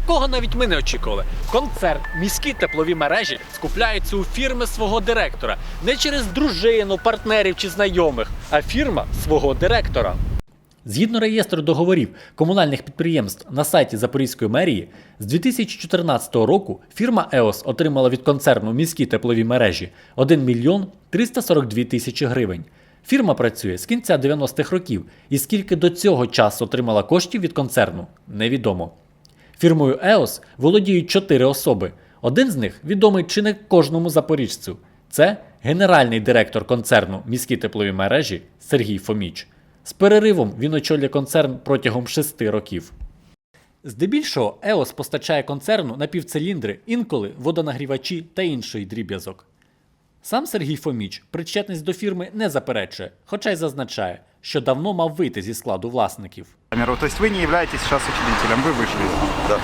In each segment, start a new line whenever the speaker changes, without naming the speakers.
Такого навіть ми не очікували. Концерн, міські теплові мережі скупляються у фірми свого директора не через дружину, партнерів чи знайомих, а фірма свого директора. Згідно реєстру договорів комунальних підприємств на сайті Запорізької мерії, з 2014 року фірма EOS отримала від концерну міські теплові мережі 1 мільйон 342 тисячі гривень. Фірма працює з кінця 90-х років, і скільки до цього часу отримала коштів від концерну, невідомо. Фірмою EOS володіють чотири особи. Один з них відомий чи не кожному запоріжцю. Це генеральний директор концерну міські теплові мережі Сергій Фоміч. З переривом він очолює концерн протягом шести років. Здебільшого EOS постачає концерну напівциліндри, інколи водонагрівачі та інший дріб'язок. Сам Сергій Фоміч причетність до фірми не заперечує, хоча й зазначає, що давно мав вийти зі складу власників.
камеру. То есть вы не являетесь сейчас учредителем, вы вышли.
Да.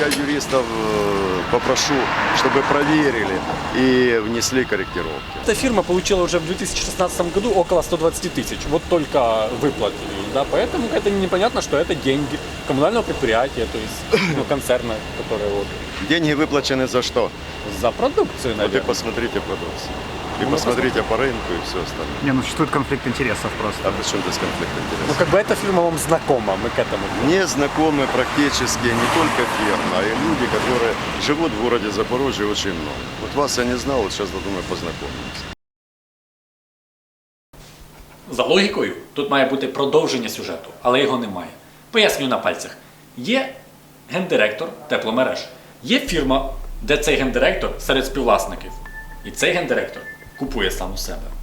Я юристов э, попрошу, чтобы проверили и внесли корректировки.
Эта фирма получила уже в 2016 году около 120 тысяч. Вот только выплатили. Да, поэтому это непонятно, что это деньги коммунального предприятия, то есть ну, концерна, который вот
Деньги выплачены за что?
за продукцию,
Вот и
наверное.
посмотрите продукцию. И
Ну,
посмотрите по рынку и все остальное.
Не, ну существует конфликт интересов просто.
А при чем здесь конфликт
Ну,
интересов?
как бы эта фирма вам знакома, мы к этому.
Мне знакомы практически не только фирма, а и люди, которые живут в городе Запорожье очень много. Вот вас я не знал, вот сейчас, думаю, познакомимся.
За логікою, тут має бути продовження сюжету, але його немає. Пояснюю на пальцях. Є гендиректор тепломереж, є фірма, де цей гендиректор серед співвласників. І цей гендиректор купує сам у себе.